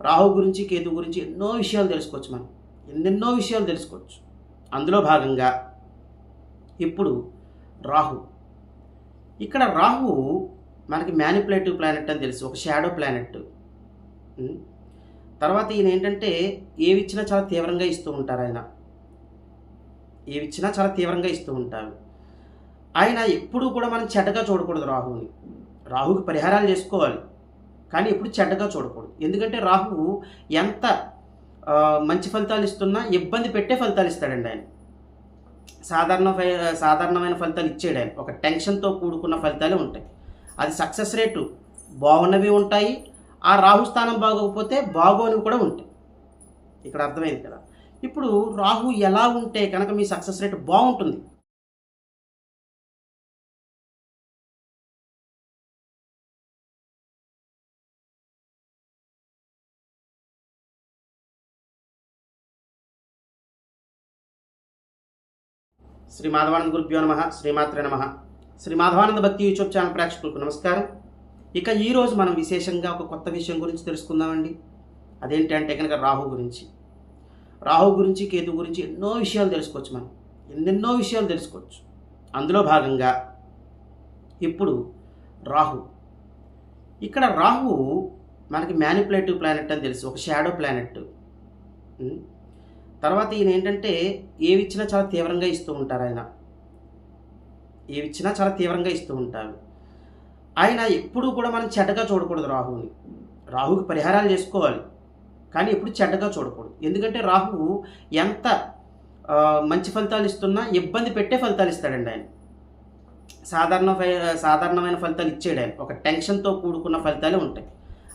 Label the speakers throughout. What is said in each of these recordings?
Speaker 1: రాహు గురించి కేతు గురించి ఎన్నో విషయాలు తెలుసుకోవచ్చు మనం. ఎన్నెన్నో విషయాలు తెలుసుకోవచ్చు. అందులో భాగంగా ఇప్పుడు రాహు. ఇక్కడ రాహు మనకి మ్యానిపులేటివ్ ప్లానెట్ అని తెలుసు ఒక షాడో ప్లానెట్ తర్వాత ఈయన ఏంటంటే ఏవి ఇచ్చినా చాలా తీవ్రంగా ఇస్తూ ఉంటారు ఆయన. ఏవిచ్చినా చాలా తీవ్రంగా ఇస్తూ ఉంటారు. ఆయన ఎప్పుడూ కూడా మనం చెడ్డగా చూడకూడదు రాహుని. రాహుకి పరిహారాలు చేసుకోవాలి. కానీ ఎప్పుడు చెడ్డగా చూడకూడదు. ఎందుకంటే రాహు ఎంత మంచి ఫలితాలు ఇస్తున్నా ఇబ్బంది పెట్టే ఫలితాలు ఇస్తాడండి ఆయన. సాధారణ ఫై- సాధారణమైన ఫలితాలు ఇచ్చేయడం ఆయన. ఒక టెన్షన్తో కూడుకున్న ఫలితాలే ఉంటాయి. అది సక్సెస్ రేటు బాగున్నవి ఉంటాయి. ఆ రాహు స్థానం బాగోకపోతే బాగోనివి కూడా ఉంటాయి. ఇక్కడ అర్థమైంది కదా. ఇప్పుడు రాహు ఎలా ఉంటే కనుక మీ సక్సెస్ రేట్ బాగుంటుంది? శ్రీ మాధవానంద గురుభ్యో నమ శ్రీమాత్రే నమ. శ్రీ మాధవానంద భక్తి యూట్యూబ్ ఛానల్ ప్రేక్షకులకు నమస్కారం. ఇక ఈరోజు మనం విశేషంగా ఒక కొత్త విషయం గురించి తెలుసుకుందామండి. అదేంటి అంటే కనుక రాహు గురించి. రాహు గురించి కేతు గురించి ఎన్నో విషయాలు తెలుసుకోవచ్చు మనం. ఎన్నెన్నో విషయాలు తెలుసుకోవచ్చు. అందులో భాగంగా ఇప్పుడు రాహు. ఇక్కడ రాహు మనకి మ్యానిపులేటివ్ ప్లానెట్ అని తెలుసు. ఒక షాడో ప్లానెట్ తర్వాత ఈయన ఏంటంటే ఏవి ఇచ్చినా చాలా తీవ్రంగా ఇస్తూ ఉంటారు ఆయన. ఏవి ఇచ్చినా చాలా తీవ్రంగా ఇస్తూ ఉంటారు. ఆయన ఎప్పుడూ కూడా మనం చెడ్డగా చూడకూడదు రాహుని రాహుకి పరిహారాలు చేసుకోవాలి. కానీ ఎప్పుడు చెడ్డగా చూడకూడదు. ఎందుకంటే రాహు ఎంత మంచి ఫలితాలు ఇస్తున్నా ఇబ్బంది పెట్టే ఫలితాలు ఇస్తాడండి ఆయన. సాధారణ ఫై- సాధారణమైన ఫలితాలు ఇచ్చేడు ఆయన. ఒక టెన్షన్తో కూడుకున్న ఫలితాలే ఉంటాయి.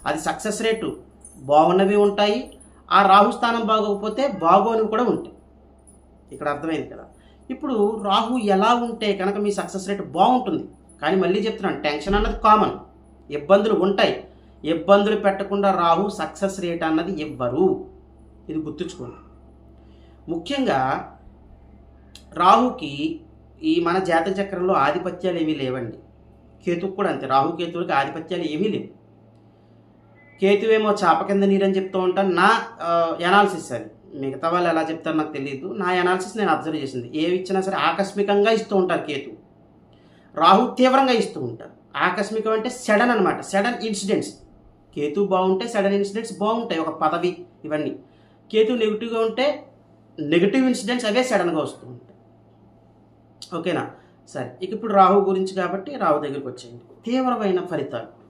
Speaker 1: అది సక్సెస్ రేటు. బాగున్నవి ఉంటాయి. ఆ రాహు స్థానం బాగోకపోతే బాగోనివి కూడా ఉంటాయి. ఇక్కడ అర్థమైంది కదా. ఇప్పుడు రాహు ఎలా ఉంటే కనుక మీ సక్సెస్ రేట్ బాగుంటుంది. కానీ మళ్ళీ చెప్తున్నాను టెన్షన్ అన్నది కామన్. ఇబ్బందులు ఉంటాయి. ఇబ్బందులు పెట్టకుండా రాహు సక్సెస్ రేట్ అన్నది ఇవ్వరు ఇది గుర్తుంచుకోండి. ముఖ్యంగా రాహుకి ఈ మన జాతక చక్రంలో ఆధిపత్యాలు ఏమీ లేవండి. కేతుకు కూడా అంతే. రాహు కేతువులకి ఆధిపత్యాలు ఏమీ లేవు. కేతువేమో చేప కింద నీరు అని చెప్తూ ఉంటాను. నా ఎనాలిసిస్ అది. మిగతా వాళ్ళు ఎలా చెప్తారో నాకు తెలియదు. నా ఎనాలిసిస్ నేను అబ్జర్వ్ చేసింది. ఏవి ఇచ్చినా సరే ఆకస్మికంగా ఇస్తూ ఉంటారు కేతు. రాహు తీవ్రంగా ఇస్తూ ఉంటారు. ఆకస్మికం అంటే సడన్ అనమాట సడన్ ఇన్సిడెంట్స్ కేతు బాగుంటే సడన్ ఇన్సిడెంట్స్ బాగుంటాయి. ఒక పదవి ఇవన్నీ. కేతు నెగిటివ్గా ఉంటే నెగిటివ్ ఇన్సిడెంట్స్ అవే సడన్గా వస్తూ ఉంటాయి. ఓకేనా? సరే. ఇక ఇప్పుడు రాహు గురించి కాబట్టి రాహు దగ్గరికి వచ్చేయండి. తీవ్రమైన ఫలితాలు.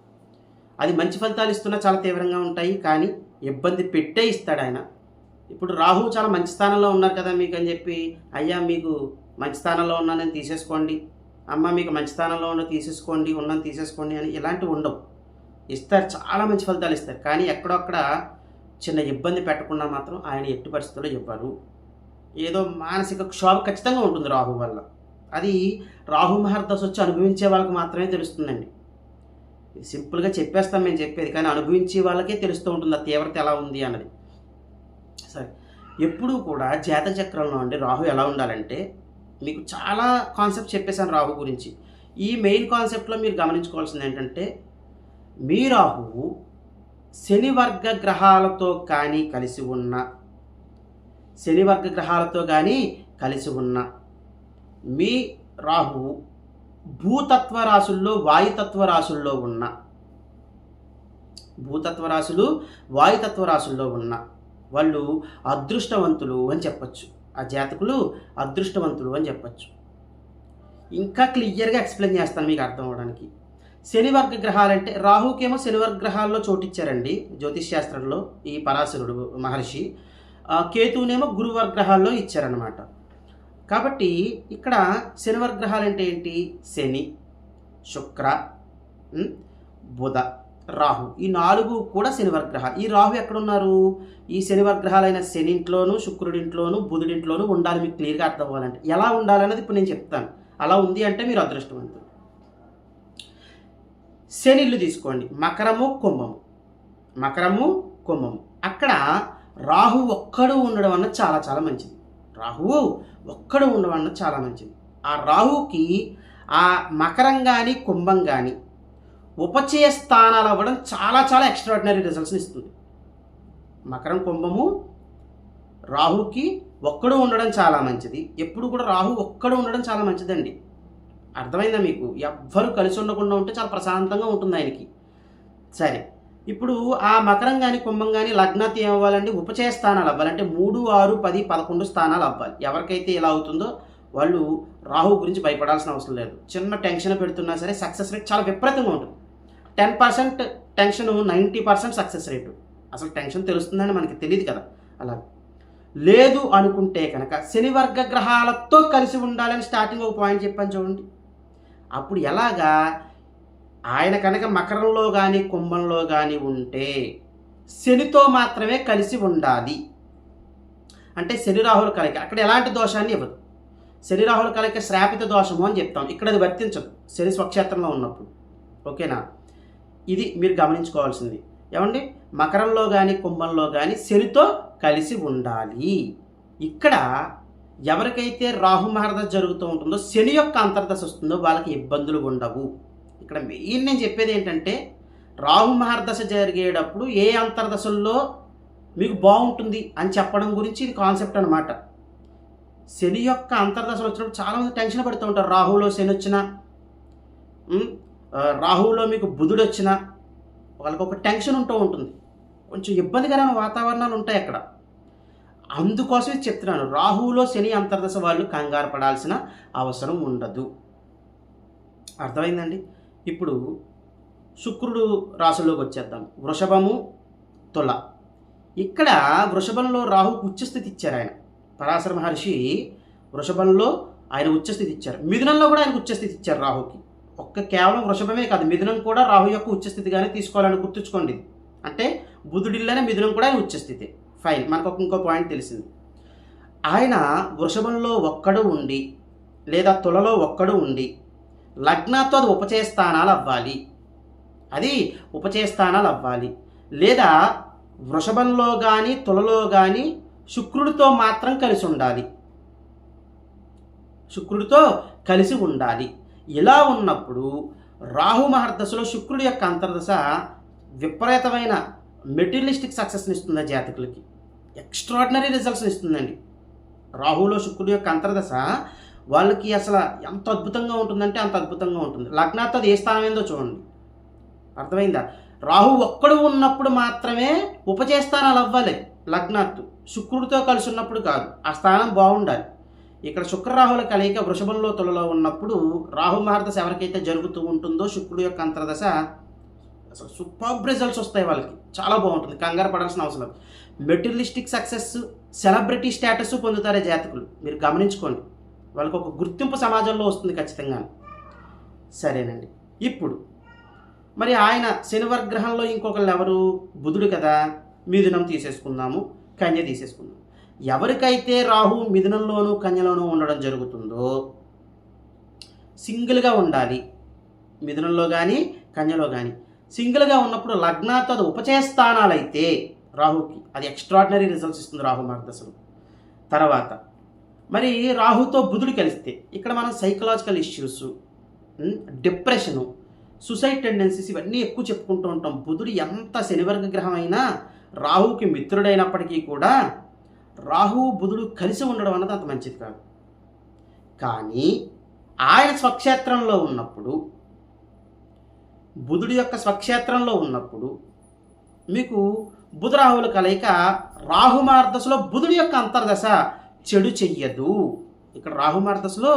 Speaker 1: అది మంచి ఫలితాలు ఇస్తున్నా చాలా తీవ్రంగా ఉంటాయి కానీ ఇబ్బంది పెట్టే ఇస్తాడు ఆయన. ఇప్పుడు రాహు చాలా మంచి స్థానంలో ఉన్నారు కదా మీకు అని చెప్పి అయ్యా మీకు మంచి స్థానంలో ఉన్నానని తీసేసుకోండి. అమ్మ మీకు మంచి స్థానంలో ఉన్న తీసేసుకోండి ఉన్నాను తీసేసుకోండి అని ఇలాంటివి ఉండవు. ఇస్తారు చాలా మంచి ఫలితాలు ఇస్తారు. కానీ ఎక్కడొక్కడ చిన్న ఇబ్బంది పెట్టకుండా మాత్రం ఆయన ఎట్టి పరిస్థితుల్లో ఇవ్వరు. ఏదో మానసిక క్షోభ ఖచ్చితంగా ఉంటుంది రాహు వల్ల. అది రాహు మహర్దశ వచ్చి అనుభవించే వాళ్ళకి మాత్రమే తెలుస్తుందండి. సింపుల్గా చెప్పేస్తాం మేము చెప్పేది కానీ అనుభవించే వాళ్ళకే తెలుస్తూ ఉంటుంది ఆ తీవ్రత ఎలా ఉంది అన్నది. సరే ఎప్పుడూ కూడా జాత చక్రంలో అండి రాహు ఎలా ఉండాలంటే మీకు చాలా కాన్సెప్ట్ చెప్పేశాను రాహు గురించి. ఈ మెయిన్ కాన్సెప్ట్లో మీరు గమనించుకోవాల్సింది ఏంటంటే మీ రాహువు శని వర్గ గ్రహాలతో కానీ కలిసి ఉన్న శని వర్గ గ్రహాలతో కానీ కలిసి ఉన్న మీ రాహువు భూతత్వ రాశుల్లో వాయుతత్వ రాశుల్లో ఉన్న. భూతత్వ రాశులు వాయుతత్వ రాశుల్లో ఉన్న వాళ్ళు అదృష్టవంతులు అని చెప్పచ్చు. ఆ జాతకులు అదృష్టవంతులు అని చెప్పచ్చు. ఇంకా క్లియర్గా ఎక్స్ప్లెయిన్ చేస్తాను మీకు అర్థం అవడానికి. శనివర్గ గ్రహాలంటే రాహుకేమో శనివర్గ గ్రహాల్లో చోటిచ్చారండి జ్యోతిష్ శాస్త్రంలో ఈ పరాశరుడు మహర్షి. కేతువునేమో గురువర్గ్రహాల్లో ఇచ్చారనమాట కాబట్టి ఇక్కడ శనివర్ గ్రహాలు అంటే ఏంటి? శని శుక్ర బుధ రాహు. ఈ నాలుగు కూడా శనివర్గ ఈ రాహు ఎక్కడున్నారు? ఈ శనివర్గ్రహాలైన శనింట్లోను శుక్రుడింట్లోను బుధుడింట్లోనూ ఉండాలి మీకు క్లియర్గా అర్థం అవ్వాలంటే. ఎలా ఉండాలన్నది ఇప్పుడు నేను చెప్తాను. అలా ఉంది అంటే మీరు అదృష్టవంతులు. శనిళ్ళు తీసుకోండి. మకరము కుంభము. మకరము కుంభము. అక్కడ రాహు ఒక్కడు ఉండడం అన్నది చాలా చాలా మంచిది. రాహువు ఒక్కడు ఉండడం చాలా మంచిది. ఆ రాహుకి ఆ మకరం కానీ కుంభం కానీ ఉపచయ స్థానాలు అవ్వడం చాలా చాలా ఎక్స్ట్రాడినరీ రిజల్ట్స్ని ఇస్తుంది. మకరం కుంభము రాహుకి ఒక్కడు ఉండడం చాలా మంచిది. ఎప్పుడు కూడా రాహు ఒక్కడు ఉండడం చాలా మంచిదండి. అర్థమైందా మీకు? ఎవ్వరు కలిసి ఉండకుండా ఉంటే చాలా ప్రశాంతంగా ఉంటుంది ఆయనకి. సరే. ఇప్పుడు ఆ మకరం కానీ కుంభం కానీ లగ్నాతి అవ్వాలంటే ఉపచయ స్థానాలు అవ్వాలంటే మూడు ఆరు పది పదకొండు స్థానాలు అవ్వాలి. ఎవరికైతే ఇలా అవుతుందో వాళ్ళు రాహు గురించి భయపడాల్సిన అవసరం లేదు. చిన్న టెన్షన్ పెడుతున్నా సరే సక్సెస్ రేట్ చాలా విపరీతంగా ఉంటుంది. Ten percent tension ninety percent success rate. అసలు టెన్షన్ తెలుస్తుందని మనకి తెలియదు కదా. అలా. లేదు అనుకుంటే కనుక శనివర్గ గ్రహాలతో కలిసి ఉండాలని స్టార్టింగ్ ఒక పాయింట్ చెప్పాను చూడండి. అప్పుడు ఎలాగా ఆయన కనుక మకరంలో కానీ కుంభంలో కానీ ఉంటే శనితో మాత్రమే కలిసి ఉండాలి. అంటే శని రాహుల కలయిక అక్కడ ఎలాంటి దోషాన్ని ఇవ్వదు. శని రాహుల కలయిక శ్రాపిత దోషము అని చెప్తాం. ఇక్కడ అది వర్తించదు. శని స్వక్షేత్రంలో ఉన్నప్పుడు. ఓకేనా? ఇది మీరు గమనించుకోవాల్సింది. ఏమండి? మకరంలో కానీ కుంభంలో కానీ శనితో కలిసి ఉండాలి. ఇక్కడ ఎవరికైతే రాహు మహర్దశ జరుగుతూ ఉంటుందో శని యొక్క అంతర్దశ వస్తుందో వాళ్ళకి ఇబ్బందులు ఉండవు. ఇక్కడ మెయిన్ నేను చెప్పేది ఏంటంటే రాహు మహర్దశ జరిగేటప్పుడు ఏ అంతర్దశల్లో మీకు బాగుంటుంది అని చెప్పడం గురించి ఇది కాన్సెప్ట్ అనమాట శని యొక్క అంతర్దశలు వచ్చినప్పుడు చాలామంది టెన్షన్ పడుతూ ఉంటారు. రాహులో శని వచ్చిన రాహులో మీకు బుధుడు వచ్చిన వాళ్ళకి ఒక టెన్షన్ ఉంటూ ఉంటుంది. కొంచెం ఇబ్బందికరమైన వాతావరణాలు ఉంటాయి అక్కడ. అందుకోసమే చెప్తున్నాను రాహువులో శని అంతర్దశ వాళ్ళు కంగారు పడాల్సిన అవసరం ఉండదు. అర్థమైందండి? ఇప్పుడు శుక్రుడు రాశుల్లోకి వచ్చేద్దాం. వృషభము తుల. ఇక్కడ వృషభంలో రాహుకు ఉచ్చస్థితి ఇచ్చారు ఆయన. పరాశర మహర్షి వృషభంలో ఆయన ఉచ్చస్థితి ఇచ్చారు. మిథునంలో కూడా ఆయన ఉచ్చస్థితి ఇచ్చారు రాహుకి. ఒక్క కేవలం వృషభమే కాదు మిథునం కూడా రాహు యొక్క ఉచ్చస్థితిగానే తీసుకోవాలని గుర్తుంచుకోండి. అంటే బుధుడిల్లనే మిథునం కూడా ఆయన ఉచ్చస్థితి. ఫైన్ మనకు ఒక ఇంకో పాయింట్ తెలిసింది. ఆయన వృషభంలో ఒక్కడు ఉండి లేదా తులలో ఒక్కడు ఉండి లగ్నాతో అది ఉపచయ స్థానాలు అవ్వాలి. అది ఉపచయ స్థానాలు అవ్వాలి. లేదా వృషభంలో కానీ తులలో కానీ శుక్రుడితో మాత్రం కలిసి ఉండాలి. శుక్రుడితో కలిసి ఉండాలి. ఇలా ఉన్నప్పుడు రాహు మహర్దశలో శుక్రుడి యొక్క అంతర్దశ విపరీతమైన మెటీరియలిస్టిక్ సక్సెస్ని ఇస్తుంది జాతకులకి. ఎక్స్ట్రాడినరీ రిజల్ట్స్ని ఇస్తుందండి. రాహులో శుక్రుడి యొక్క అంతర్దశ వాళ్ళకి అసలు ఎంత అద్భుతంగా ఉంటుందంటే అంత అద్భుతంగా ఉంటుంది. లగ్నాతో అది ఏ స్థానం ఏందో చూడండి. అర్థమైందా? రాహు ఒక్కడు ఉన్నప్పుడు మాత్రమే ఉపచేస్తానాలు అవ్వాలి లగ్నాత్తు శుక్రుడితో కలిసి ఉన్నప్పుడు కాదు. ఆ స్థానం బాగుండాలి. ఇక్కడ శుక్రరాహుల కలయిక వృషభంలో తులలో ఉన్నప్పుడు రాహు మహర్దశ ఎవరికైతే జరుగుతూ ఉంటుందో శుక్రుడు యొక్క అంతర్దశ అసలు సూపర్ రిజల్ట్స్ వస్తాయి వాళ్ళకి. చాలా బాగుంటుంది. కంగారు పడాల్సిన అవసరం మెటీరియలిస్టిక్ సక్సెస్ సెలబ్రిటీ స్టేటస్ పొందుతారే జాతకులు. మీరు గమనించుకోండి. వాళ్ళకి ఒక గుర్తింపు సమాజంలో వస్తుంది ఖచ్చితంగా సరేనండి. ఇప్పుడు మరి ఆయన శనివార గ్రహంలో ఇంకొకళ్ళు ఎవరు? బుధుడు కదా. మిథునం తీసేసుకుందాము కన్య తీసేసుకుందాం ఎవరికైతే రాహు మిథునంలోనూ కన్యలోనూ ఉండడం జరుగుతుందో సింగిల్గా ఉండాలి. మిథునంలో కానీ కన్యలో కానీ సింగిల్గా ఉన్నప్పుడు లగ్నాతో ఉపచయ స్థానాలైతే రాహుకి అది ఎక్స్ట్రాడినరీ రిజల్ట్స్ ఇస్తుంది రాహు మార్గదశలు తర్వాత మరి రాహుతో బుధుడు కలిస్తే ఇక్కడ మనం psychological issues depression suicide tendencies ఇవన్నీ ఎక్కువ చెప్పుకుంటూ ఉంటాం. బుధుడు ఎంత శనివర్గ గ్రహం అయినా రాహుకి మిత్రుడైనప్పటికీ కూడా రాహు బుధుడు కలిసి ఉండడం అన్నది అంత మంచిది కాదు. కానీ ఆయన స్వక్షేత్రంలో ఉన్నప్పుడు బుధుడి యొక్క స్వక్షేత్రంలో ఉన్నప్పుడు మీకు బుధరాహువుల కలయిక కలయిక రాహుమార్దశలో బుధుడి యొక్క అంతర్దశ చెడు చెయ్యదు. ఇక్కడ రాహుమార్దశలో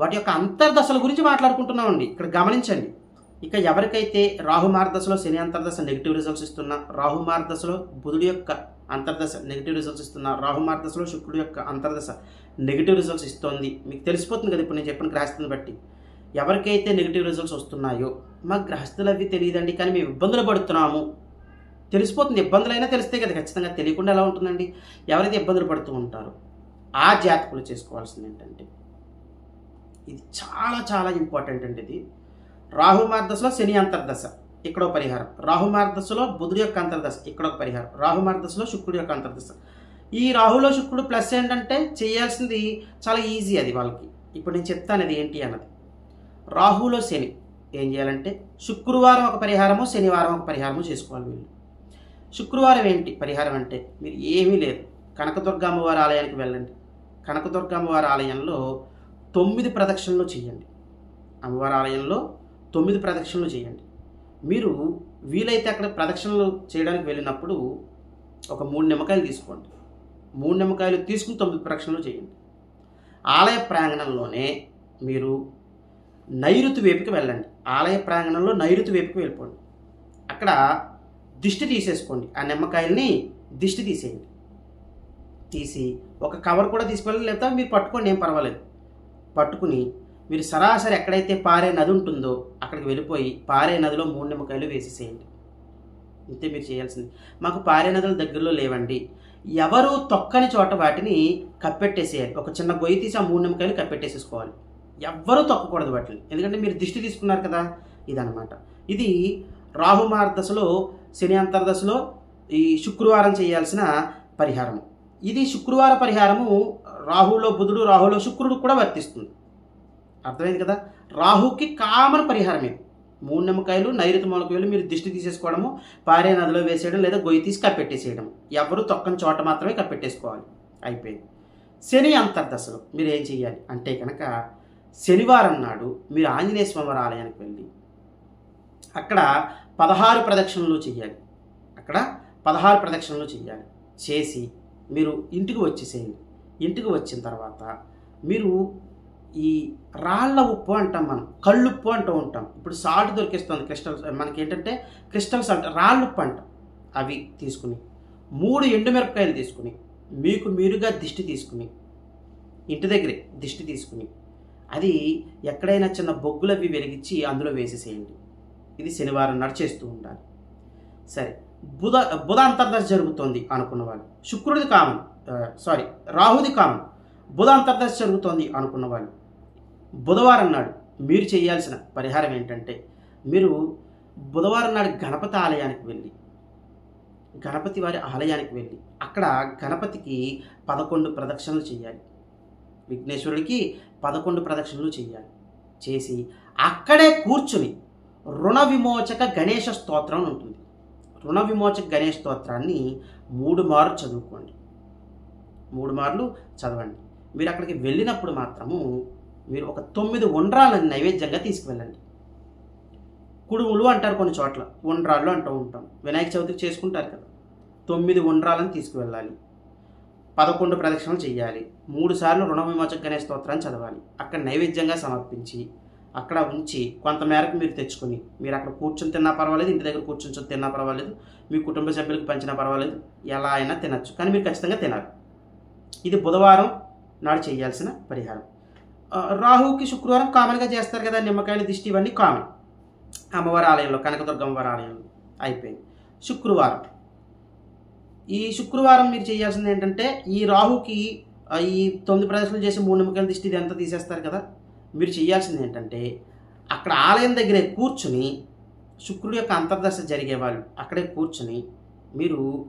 Speaker 1: వాటి యొక్క అంతర్దశల గురించి మాట్లాడుకుంటున్నామండి. ఇక్కడ గమనించండి. ఇక ఎవరికైతే రాహుమార్దశలో శని అంతర్దశ నెగిటివ్ రిజల్ట్స్ ఇస్తున్నా రాహుమార్దశలో బుధుడి యొక్క అంతర్దశ నెగిటివ్ రిజల్ట్స్ ఇస్తున్నా రాహుమార్దశలో శుక్రుడి యొక్క అంతర్దశ నెగిటివ్ రిజల్ట్స్ ఇస్తోంది. మీకు తెలిసిపోతుంది కదా ఇప్పుడు నేను చెప్పిన గ్రహస్థితిని బట్టి. ఎవరికైతే నెగిటివ్ రిజల్ట్స్ వస్తున్నాయో మా గ్రహస్థులు అవి తెలియదండి కానీ మేము ఇబ్బందులు పడుతున్నాము. తెలిసిపోతుంది. ఇబ్బందులైనా తెలిస్తే కదా ఖచ్చితంగా తెలియకుండా ఎలా ఉంటుందండి? ఎవరైతే ఇబ్బందులు పడుతూ ఉంటారో. ఆ జాతకులు చేసుకోవాల్సింది ఏంటంటే ఇది చాలా చాలా ఇంపార్టెంట్ అండి ఇది. రాహుమార్దశలో శని అంతర్దశ ఇక్కడ ఒక పరిహారం. రాహుమార్దశలో బుధుడి యొక్క అంతర్దశ ఇక్కడ ఒక పరిహారం. రాహుమార్దశలో శుక్రుడి యొక్క అంతర్దశ. ఈ రాహులో శుక్రుడు ప్లస్ ఏంటంటే చేయాల్సింది చాలా ఈజీ అది వాళ్ళకి. ఇప్పుడు నేను చెప్తాను అది ఏంటి అన్నది. రాహులో శని ఏం చేయాలంటే శుక్రవారం ఒక పరిహారము శనివారం ఒక పరిహారము చేసుకోవాలి వీళ్ళు. శుక్రవారం ఏంటి పరిహారం అంటే మీరు ఏమీ లేదు. కనకదుర్గ అమ్మవారి ఆలయానికి వెళ్ళండి. కనకదుర్గ అమ్మవారి ఆలయంలో తొమ్మిది ప్రదక్షిణలు చేయండి. అమ్మవారి ఆలయంలో తొమ్మిది ప్రదక్షిణలు చేయండి. మీరు వీలైతే అక్కడ ప్రదక్షిణలు చేయడానికి వెళ్ళినప్పుడు ఒక మూడు నిమ్మకాయలు తీసుకోండి. మూడు నిమ్మకాయలు తీసుకుని తొమ్మిది ప్రదక్షిణలు చేయండి. ఆలయ ప్రాంగణంలోనే మీరు నైరుతి వైపుకి వెళ్ళండి. ఆలయ ప్రాంగణంలో నైరుతి వైపుకి వెళ్ళిపోండి. అక్కడ దిష్టి తీసేసుకోండి. ఆ నిమ్మకాయల్ని దిష్టి తీసేయండి. తీసి ఒక కవర్ కూడా తీసుకెళ్ళి లేకపోతే మీరు పట్టుకోండి ఏం పర్వాలేదు. పట్టుకుని మీరు సరాసరి ఎక్కడైతే పారే నది ఉంటుందో అక్కడికి వెళ్ళిపోయి పారే నదిలో మూడు నిమ్మకాయలు వేసేసేయండి. ఇంతే మీరు చేయాల్సింది. మాకు పారే నదుల దగ్గరలో లేవండి. ఎవరు తొక్కని చోట వాటిని కప్పెట్టేసేయాలి. ఒక చిన్న గొయ్యి తీసి ఆ మూడు నిమ్మకాయలు కప్పెట్టేసేసుకోవాలి. ఎవ్వరూ తొక్కకూడదు వాటిని. ఎందుకంటే మీరు దిష్టి తీసుకున్నారు కదా ఇదనమాట ఇది రాహుమార్దశలో శని అంతర్దశలో ఈ శుక్రవారం చేయాల్సిన పరిహారము. ఇది శుక్రవార పరిహారము. రాహులో బుధుడు రాహులో శుక్రుడు కూడా వర్తిస్తుంది. అర్థమైంది కదా? రాహుకి కామన్ పరిహారం ఇది. మూడు నిమ్మకాయలు నైరుతి మొలకాయలు మీరు దిష్టి తీసేసుకోవడము పారే నదిలో వేసేయడం లేదా గొయ్యి తీసి కప్పెట్టేసేయడం. ఎవరు తొక్కని చోట మాత్రమే కప్పెట్టేసుకోవాలి. అయిపోయింది. శని అంతర్దశలో. మీరు ఏం చేయాలి అంటే కనుక శనివారం నాడు మీరు ఆంజనేయ స్వామివారి ఆలయానికి వెళ్ళి అక్కడ పదహారు ప్రదక్షిణలు చేయాలి అక్కడ పదహారు ప్రదక్షిణలు చేయాలి చేసి మీరు ఇంటికి వచ్చేసేయండి. ఇంటికి వచ్చిన తర్వాత మీరు ఈ రాళ్ళ ఉప్పు అంటాం మనం కళ్ళుప్పు అంటూ ఉంటాం. ఇప్పుడు సాల్ట్ దొరికిస్తుంది క్రిస్టల్స్ మనకి ఏంటంటే క్రిస్టల్ సాల్ట్ రాళ్ళ ఉప్పు అంటాం. అవి తీసుకుని మూడు ఎండుమిరపకాయలు తీసుకుని మీకు మీరుగా దిష్టి తీసుకుని ఇంటి దగ్గరే దిష్టి తీసుకుని అది ఎక్కడైనా చిన్న బొగ్గులు అవి వెలిగించి అందులో వేసేసేయండి. ఇది శనివారం నడిచేస్తూ ఉండాలి. సరే. బుధ బుధ అంతర్దశ జరుగుతోంది అనుకున్న వాళ్ళు. శుక్రుడిది కామన్ సారీ రాహుది కామన్ బుధ అంతర్దశ జరుగుతోంది అనుకున్న వాళ్ళు. బుధవారం నాడు మీరు చేయాల్సిన పరిహారం ఏంటంటే మీరు బుధవారం నాడు గణపతి ఆలయానికి వెళ్ళి గణపతి వారి ఆలయానికి వెళ్ళి అక్కడ గణపతికి పదకొండు ప్రదక్షిణలు చేయాలి. విఘ్నేశ్వరుడికి పదకొండు ప్రదక్షిణలు చేయాలి. చేసి అక్కడే కూర్చుని రుణ విమోచక గణేష స్తోత్రం ఉంటుంది. రుణ విమోచక గణేష్ స్తోత్రాన్ని మూడు మార్లు చదువుకోండి. మూడు మార్లు చదవండి. మీరు అక్కడికి వెళ్ళినప్పుడు మాత్రము మీరు ఒక తొమ్మిది ఉండ్రాలని నైవేద్యంగా తీసుకువెళ్ళండి. కుడుములు అంటారు కొన్ని చోట్ల ఉండ్రాళ్ళు అంటూ ఉంటాం. వినాయక చవితికి చేసుకుంటారు కదా. తొమ్మిది ఉండ్రాలను తీసుకువెళ్ళాలి. పదకొండు ప్రదక్షిణలు చేయాలి మూడు సార్లు రుణ విమోచక గణేష్ స్తోత్రాన్ని చదవాలి. అక్కడ నైవేద్యంగా సమర్పించి అక్కడ ఉంచి కొంత మేరకు మీరు తెచ్చుకొని మీరు అక్కడ కూర్చొని తిన్నా పర్వాలేదు ఇంటి దగ్గర కూర్చొని తిన్నా పర్వాలేదు మీ కుటుంబ సభ్యులకు పంచినా పర్వాలేదు ఎలా అయినా తినచ్చు. కానీ మీరు ఖచ్చితంగా తినాలి. ఇది బుధవారం నాడు చేయాల్సిన పరిహారం. రాహుకి శుక్రవారం కామన్గా చేస్తారు కదా నిమ్మకాయలు దిష్టి ఇవన్నీ కామన్ అమ్మవారి ఆలయంలో కనకదుర్గ అమ్మవారి ఆలయంలో అయిపోయింది. శుక్రవారం. ఈ శుక్రవారం మీరు చేయాల్సింది ఏంటంటే ఈ రాహుకి ఈ తొమ్మిది ప్రదర్శనలు చేసి మూడు నిమ్మకాయల దిష్టి ఇదంతా తీసేస్తారు కదా? మీరు చేయాల్సింది ఏంటంటే అక్కడ ఆలయం దగ్గరే కూర్చుని శుక్రుడి యొక్క అంతర్దశ జరిగే వాళ్ళు అక్కడే కూర్చుని మీరు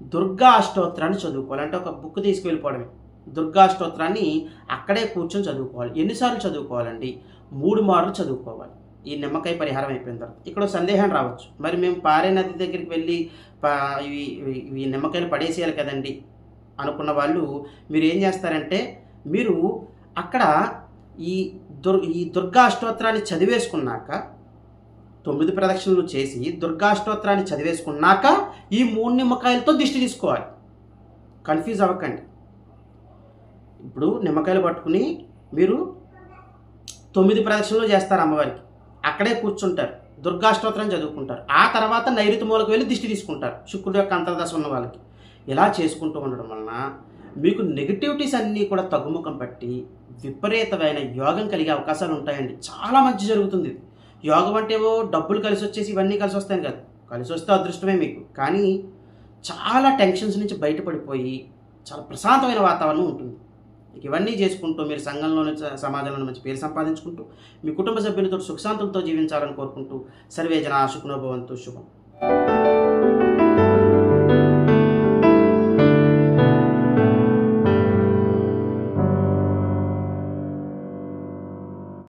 Speaker 1: దుర్గా అష్టోత్తరాన్ని చదువుకోవాలి. అంటే ఒక బుక్ తీసుకువెళ్ళిపోవడమే దుర్గా అష్టోత్తరాన్ని అక్కడే కూర్చొని చదువుకోవాలి. ఎన్నిసార్లు చదువుకోవాలండి? మూడు మార్లు చదువుకోవాలి. ఈ నిమ్మకాయ పరిహారం అయిపోయిన తర్వాత. ఇక్కడ సందేహం రావచ్చు. మరి మేము పారే నది దగ్గరికి వెళ్ళి ఇవి ఇవి నిమ్మకాయలు పడేసేయాలి కదండి అనుకున్న వాళ్ళు మీరు ఏం చేస్తారంటే మీరు అక్కడ ఈ దుర్ ఈ దుర్గా అష్టోత్తరాన్ని చదివేసుకున్నాక తొమ్మిది ప్రదక్షిణలు చేసి దుర్గాష్టోత్తరాన్ని చదివేసుకున్నాక ఈ మూడు నిమ్మకాయలతో దిష్టి తీసుకోవాలి. కన్ఫ్యూజ్ అవ్వకండి. ఇప్పుడు నిమ్మకాయలు పట్టుకుని మీరు తొమ్మిది ప్రదక్షిణలు చేస్తారు అమ్మవారికి. అక్కడే కూర్చుంటారు. దుర్గాష్టోత్రం చదువుకుంటారు. ఆ తర్వాత నైరుతి మూలకు వెళ్ళి దిష్టి తీసుకుంటారు. శుక్రుడు యొక్క అంతర్దశ ఉన్న వాళ్ళకి. ఇలా చేసుకుంటూ ఉండడం వలన మీకు నెగిటివిటీస్ అన్నీ కూడా తగ్గుముఖం పట్టి విపరీతమైన యోగం కలిగే అవకాశాలు ఉంటాయండి. చాలా మంచి జరుగుతుంది. యోగం అంటే ఏవో డబ్బులు కలిసి వచ్చేసి ఇవన్నీ కలిసి వస్తాయని కాదు. కలిసి వస్తే అదృష్టమే మీకు. కానీ చాలా టెన్షన్స్ నుంచి బయటపడిపోయి చాలా ప్రశాంతమైన వాతావరణం ఉంటుంది. ఇవన్నీ చేసుకుంటూ మీరు సంఘంలోని సమాజంలో మంచి పేరు సంపాదించుకుంటూ మీ కుటుంబ సభ్యులతో సుఖశాంతులతో జీవించాలని కోరుకుంటూ సర్వే జన సుఖనోభవంతు శుభం.